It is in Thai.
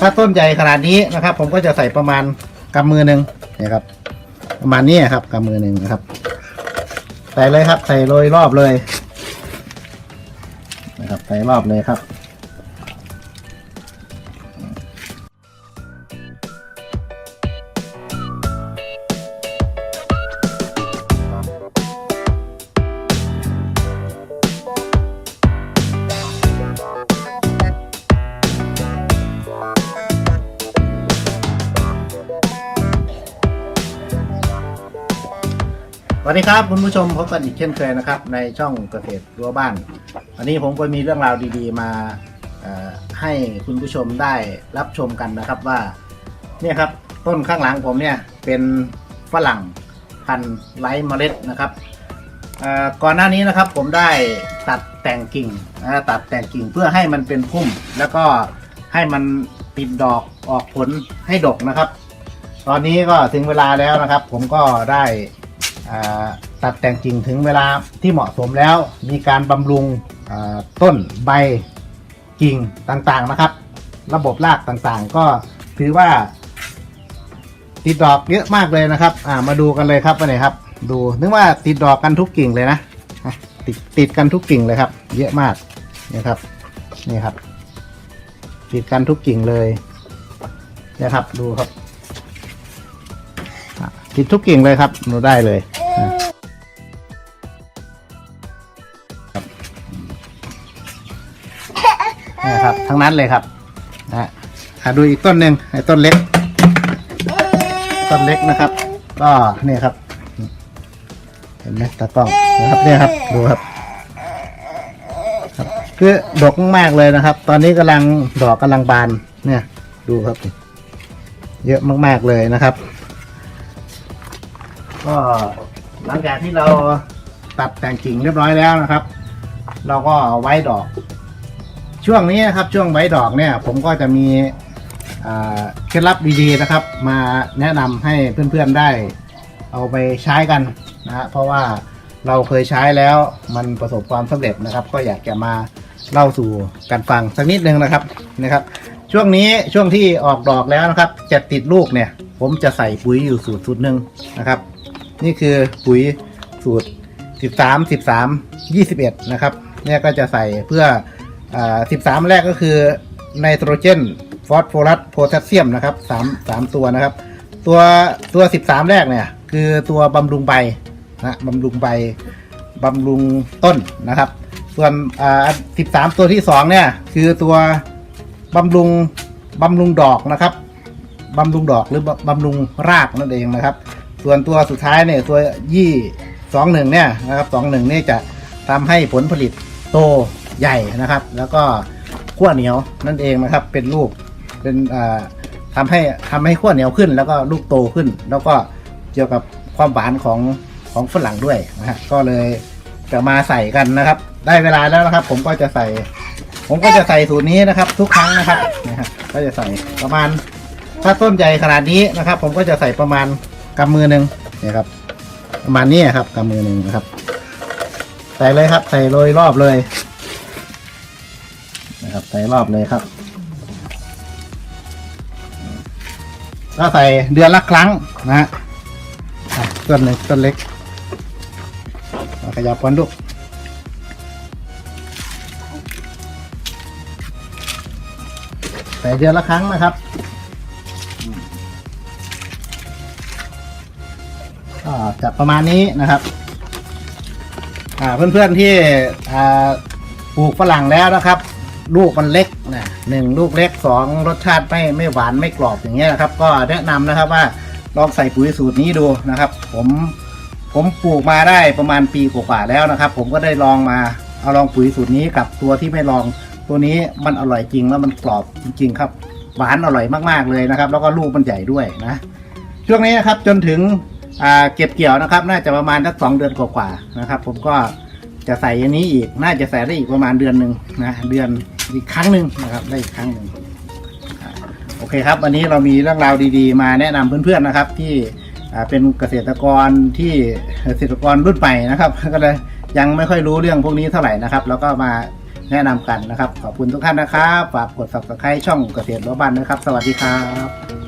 ถ้าต้นใหญ่ขนาดนี้นะครับ ผมก็จะใส่ประมาณกำมือหนึ่งเนี่ยครับ ประมาณนี้ครับกำมือหนึ่งนะครับ ใส่เลยครับ ใส่โรยรอบเลย นะครับ ใส่รอบเลยครับ วัสดีครับคุณผู้ชมพบกันอีกเช่นเคยนะครับ ในช่องเกษตรรั้วบ้าน วันนี้ผมก็มีเรื่องราวดีๆ มาให้คุณผู้ชมได้รับชมกันนะครับว่าเนี่ยครับต้นข้างหลังผมเนี่ยเป็นฝรั่งพันธุ์ไร้เมล็ดนะครับก่อนหน้านี้นะครับผมได้ตัดแต่งกิ่งนะตัดแต่งกิ่งเพื่อให้มันเป็นพุ่ม แล้วก็ให้มันติดดอกออกผลให้ดกนะครับ ตอนนี้ก็ถึงเวลาแล้วนะครับ ผมก็ได้ ตัดแต่งกิ่งถึงเวลาที่เหมาะสมแล้ว มีการบำรุงต้นใบกิ่งต่างๆนะครับ ระบบรากต่างๆ ก็ถือว่าติดดอกเยอะมากเลยนะครับามาดูกันเลยครับว่าไหนครับ ดูนึกว่าติดดอกกันทุกกิ่งเลยนะติดติดกันทุกกิ่งเลยครับ เยอะมากนี่ครับนี่ครับ ติดกันทุกกิ่งเลยนะครับดูครับติดทุกกิ่งเลยครับดูได้เลย นะครับ ทั้งนั้นเลยครับนะอะดูอีกต้นหนึ่งไอ้ต้นเล็ก ต้นเล็กนะครับ ก็เนี่ยครับ เห็นไหมตากล้องนะครับเนี่ยครับ ดูครับครับ คือดกมากเลยนะครับ ตอนนี้กำลังดอกกำลังบาน เนี่ย ดูครับ เยอะมากๆเลยนะครับ ก็ หลังจากที่เราตัดแต่งกิ่งเรียบร้อยแล้วนะครับ เราก็ไว้ดอก ช่วงนี้นะครับช่วงไว้ดอกเนี่ย ผมก็จะมีเคล็ดลับดีๆนะครับ มาแนะนำให้เพื่อนๆได้เอาไปใช้กันนะฮะเพราะว่าเราเคยใช้แล้วมันประสบความสำเร็จนะครับ ก็อยากจะมาเล่าสู่กันฟังสักนิดนึงนะครับนะครับ ช่วงนี้ช่วงที่ออกดอกแล้วนะครับจะติดลูกเนี่ย ผมจะใส่ปุ๋ยอยู่สูตรสูตรหนึ่งนะครับ นี่คือปุ๋ยสูตร 13 13 21 นะครับ เนี่ยก็จะใส่เพื่ออ13 แรกก็คือไนโตรเจน ฟอสโฟรัส โพแทสเซียมนะครับ3 3ตัวนะครับ ตัวตัว 13 แรกเนี่ย คือตัวบำรุงใบนะบำรุงใบบำรุงต้นนะครับ ส่วนอ่า13 ตัวที่ 2 เนี่ย คือตัวบำรุงบำรุงดอกนะครับบำรุงดอกหรือบำรุงรากนั่นเองนะครับ ส่วนตัวสุดท้ายเนี่ยตัวยี่สองหนึ่งเนี่ยนะครับสองหนึ่งนี่จะทำให้ผลผลิตโตใหญ่นะครับ แล้วก็ขั้วเหนียวนั่นเองนะครับเป็นลูกเป็นอ่าทำให้ทำให้ขั้วเหนียวขึ้น แล้วก็ลูกโตขึ้น แล้วก็เกี่ยวกับความหวานของของฝรั่งด้วยนะฮะก็เลยจะมาใส่กันนะครับ ได้เวลาแล้วนะครับ ผมก็จะใส่ ผมก็จะใส่สูตรนี้นะครับ ทุกครั้งนะครับนะฮะก็จะใส่ประมาณถ้าต้นใหญ่ขนาดนี้นะครับ ผมก็จะใส่ประมาณ กำมือหนึ่งเนี่ยครับ ประมาณนี้ครับกำมือหนึ่งนะครับ ใส่เลยครับ ใส่โรยรอบเลยนะครับใส่รอบเลยครับก็ใส่เดือนละครั้งนะฮะต้นหนึ่งต้นเล็กขยับกันดูใส่เดือนละครั้งนะครับ ก็จะประมาณนี้นะครับอ่าเพื่อนๆที่อ่าปลูกฝรั่งแล้วนะครับ ลูกมันเล็กนะหนึ่งลูกเล็กสองรสชาติไม่ไม่หวานไม่กรอบอย่างเงี้ยนะครับ ก็แนะนำนะครับว่าลองใส่ปุ๋ยสูตรนี้ดูนะครับ ผมผมปลูกมาได้ประมาณปีกว่าๆแล้วนะครับ ผมก็ได้ลองมาเอาลองปุ๋ยสูตรนี้กับตัวที่ไม่ลองตัวนี้มันอร่อยจริงแล้วมันกรอบจริง ๆ ครับ หวานอร่อยมากๆเลยนะครับ แล้วก็ลูกมันใหญ่ด้วยนะช่วงนี้นะครับจนถึง เก็บเกี่ยวนะครับ น่าจะประมาณสักสองเดือนกว่าๆนะครับ ผมก็จะใส่อันนี้อีก น่าจะใส่ได้อีกประมาณเดือนหนึ่งนะเดือนอีกครั้งหนึ่งนะครับ ได้อีกครั้งหนึ่งโอเคครับ วันนี้เรามีเรื่องราวดีๆ มาแนะนำเพื่อนๆนะครับ ที่เป็นเกษตรกรที่เกษตรกรรุ่นใหม่นะครับ ก็เลยยังไม่ค่อยรู้เรื่องพวกนี้เท่าไหร่นะครับ แล้วก็มาแนะนำกันนะครับ ขอบคุณทุกท่านนะครับฝากกด subscribe ช่องเกษตรบ้านนะครับ สวัสดีครับ